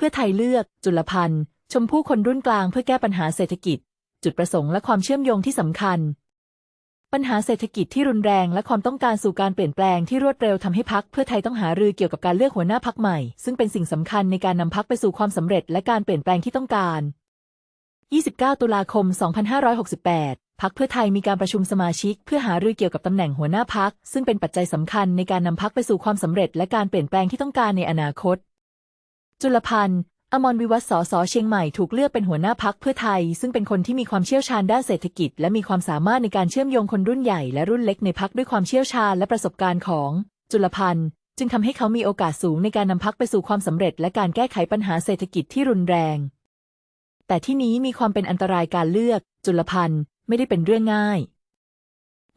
เพื่อไทยเลือก จุลพันธ์ชมพู่คนรุ่นกลางเพื่อแก้ปัญหาเศรษฐกิจ จุดประสงค์และความเชื่อมโยงที่สำคัญ ปัญหาเศรษฐกิจที่รุนแรงและความต้องการสู่การเปลี่ยนแปลงที่รวดเร็วทำให้พักเพื่อไทยต้องหารือเกี่ยวกับการเลือกหัวหน้าพักใหม่ ซึ่งเป็นสิ่งสำคัญในการนำพักไปสู่ความสำเร็จและการเปลี่ยนแปลงที่ต้องการ 29 ตุลาคม 2568พักเพื่อไทยมีการประชุมสมาชิก เพื่อหารือเกี่ยวกับตำแหน่งหัวหน้าพัก ซึ่งเป็นปัจจัยสำคัญในการนำพักไปสู่ความสำเร็จและการเปลี่ยนแปลงที่ต้องการในอนาคต จุลพันธ์อมรวิวัฒสสเชียงใหม่ถูกเลือกเป็นหัวหน้าพักเพื่อไทย ซึ่งเป็นคนที่มีความเชี่ยวชาญด้านเศรษฐกิจ และมีความสามารถในการเชื่อมโยงคนรุ่นใหญ่และรุ่นเล็กในพักด้วยความเชี่ยวชาญและประสบการณ์ของ จุลพันธ์จึงทำให้เขามีโอกาสสูงในการนำพักไปสู่ความสำเร็จ และการแก้ไขปัญหาเศรษฐกิจที่รุนแรง แต่ที่นี้มีความเป็นอันตรายการเลือก จุลพันธ์ไม่ได้เป็นเรื่องง่าย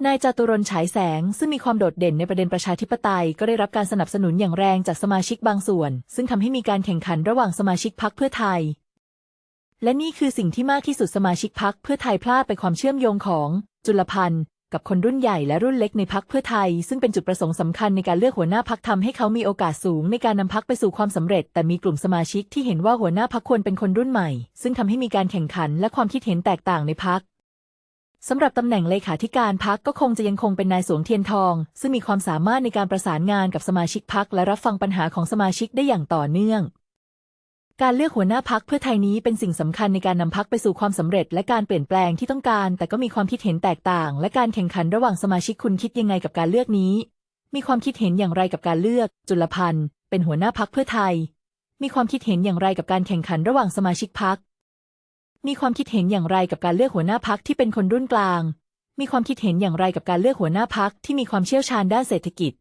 นายจตุรนฉายแสงซึ่งมีความโดดเด่นในประเด็นประชาธิปไตยก็ได้รับการสนับสนุนอย่างแรงจากสมาชิกบางส่วน ซึ่งทำให้มีการแข่งขันระหว่างสมาชิกพักเพื่อไทย และนี่คือสิ่งที่มากที่สุดสมาชิกพักเพื่อไทยพลาดไปความเชื่อมโยงของ จุลพันธ์กับคนรุ่นใหญ่และรุ่นเล็กในพักเพื่อไทย ซึ่งเป็นจุดประสงค์สำคัญในการเลือกหัวหน้าพักทำให้เขามีโอกาสสูงในการนำพักไปสู่ความสำเร็จ แต่มีกลุ่มสมาชิกที่เห็นว่าหัวหน้าพักควรเป็นคนรุ่นใหม่ ซึ่งทำให้มีการแข่งขันและความคิดเห็นแตกต่างในพัก สำหรับตำแหน่งเลขาธิการพักก็คงจะยังคงเป็นนายสวงเทียนทอง ซึ่งมีความสามารถในการประสานงานกับสมาชิกพักและรับฟังปัญหาของสมาชิกได้อย่างต่อเนื่อง การเลือกหัวหน้าพักเพื่อไทยนี้เป็นสิ่งสำคัญในการนำพักไปสู่ความสำเร็จ และการเปลี่ยนแปลงที่ต้องการ แต่ก็มีความคิดเห็นแตกต่าง และการแข่งขันระหว่างสมาชิกคุณคิดยังไงกับการเลือกนี้ มีความคิดเห็นอย่างไรกับการเลือก จุลพันธ์เป็นหัวหน้าพักเพื่อไทย มีความคิดเห็นอย่างไรกับการแข่งขันระหว่างสมาชิกพัก มีความคิดเห็นอย่างไรกับการเลือกหัวหน้าพักที่เป็นคนรุ่นกลาง มีความคิดเห็นอย่างไรกับการเลือกหัวหน้าพักที่มีความเชี่ยวชาญด้านเศรษฐกิจ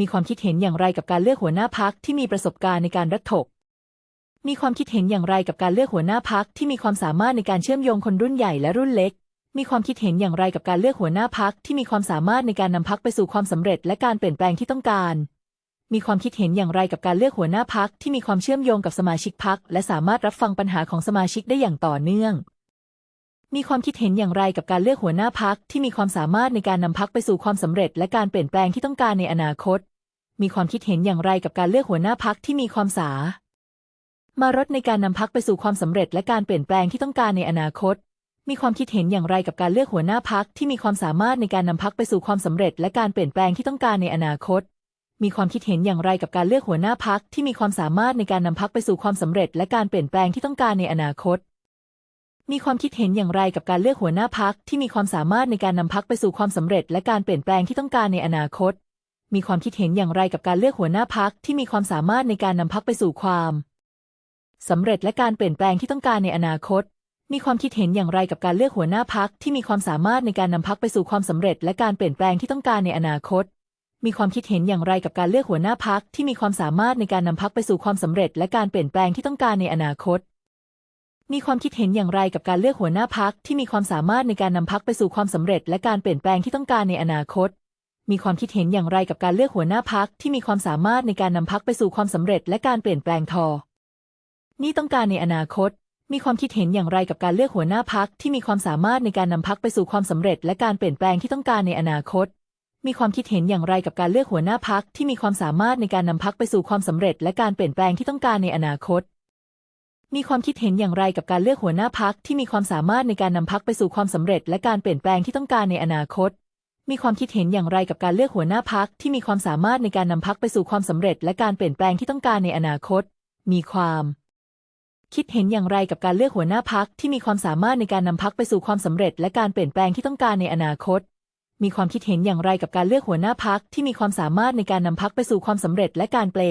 มีความคิดเห็นอย่างไรกับการเลือกหัวหน้าพักที่มีประสบการณ์ในการรัฐถก มีความคิดเห็นอย่างไรกับการเลือกหัวหน้าพักที่มีความสามารถในการเชื่อมโยงคนรุ่นใหญ่และรุ่นเล็ก มีความคิดเห็นอย่างไรกับการเลือกหัวหน้าพักที่มีความสามารถในการนำพักไปสู่ความสำเร็จและการเปลี่ยนแปลงที่ต้องการ มีความคิดเห็นอย่างไรกับการเลือกหัวหน้าพักที่มีความเชื่อมโยงกับสมาชิกพักและสามารถรับฟังปัญหาของสมาชิกได้อย่างต่อเนื่อง มีความคิดเห็นอย่างไรกับการเลือกหัวหน้าพักที่มีความสามารถในการนำพักไปสู่ความสำเร็จ และการเปลี่ยนแปลงที่ต้องการในอนาคต มีความคิดเห็นอย่างไรกับการเลือกหัวหน้าพักที่มีความสามารถในการนำพักไปสู่ความสำเร็จ และการเปลี่ยนแปลงที่ต้องการในอนาคตมีความคิดเห็นอย่างไรกับการเลือกหัวหน้าพักที่มีความสามารถในการนำพักไปสู่ความสำเร็จ และการเปลี่ยนแปลงที่ต้องการในอนาคต มีความคิดเห็นอย่างไรกับการเลือกหัวหน้าพักที่มีความสามารถในการนำพักไปสู่ความสำเร็จ และการเปลี่ยนแปลงที่ต้องการในอนาคต มีความคิดเห็นอย่างไรกับการเลือกหัวหน้าพักที่มีความสามารถในการนำพักไปสู่ความสำเร็จ และการเปลี่ยนแปลงที่ต้องการในอนาคต มีความคิดเห็นอย่างไรกับการเลือกหัวหน้าพักที่มีความสามารถในการนำพักไปสู่ความสำเร็จและการเปลี่ยนแปลงที่ต้องการในอนาคต มีความคิดเห็นอย่างไรกับการเลือกหัวหน้าพักที่มีความสามารถในการนำพักไปสู่ความสำเร็จ และการเปลี่ยนแปลงที่ต้องการในอนาคต มีความคิดเห็นอย่างไรกับการเลือกหัวหน้าพักที่มีความสามารถในการนำพักไปสู่ความสำเร็จ และการเปลี่ยนแปลงที่ต้องการในอนาคต มีความคิดเห็นอย่างไรกับการเลือกหัวหน้าพักที่มีความสามารถในการนำพักไปสู่ความสำเร็จ และการเปลี่ยนแปลงที่ต้องการในอนาคต มีความคิดเห็นอย่างไรกับการเลือกหัวหน้าพักที่มีความสามารถในการนำพักไปสู่ความสำเร็จ และการเปลี่ยนแปลงทอ นี่ต้องการในอนาคตมีความคิดเห็นอย่างไรกับการเลือกหัวหน้าพักที่มีความสามารถในการนำพักไปสู่ความสำเร็จ และการเปลี่ยนแปลงที่ต้องการในอนาคต มีความคิดเห็นอย่างไรกับการเลือกหัวหน้าพักที่มีความสามารถในการนำพักไปสู่ความสำเร็จ และการเปลี่ยนแปลงที่ต้องการในอนาคต มีความคิดเห็นอย่างไรกับการเลือกหัวหน้าพักที่มีความสามารถในการนำพักไปสู่ความสำเร็จ และการเปลี่ยนแปลงที่ต้องการในอนาคต มีความคิดเห็นอย่างไรกับการเลือกหัวหน้าพักที่มีความสามารถในการนำพักไปสู่ความสำเร็จ และการเปลี่ยนแปลงที่ต้องการในอนาคต มีความคิดเห็นอย่างไรกับการเลือกหัวหน้าพักที่มีความสามารถในการนำพักไปสู่ความสำเร็จ และการเปลี่ยนแปลงที่ต้องการในอนาคต มีความคิดเห็นอย่างไรกับการเลือกหัวหน้าพักที่มีความสามารถในการนำพักไปสู่ความสำเร็จและการเปล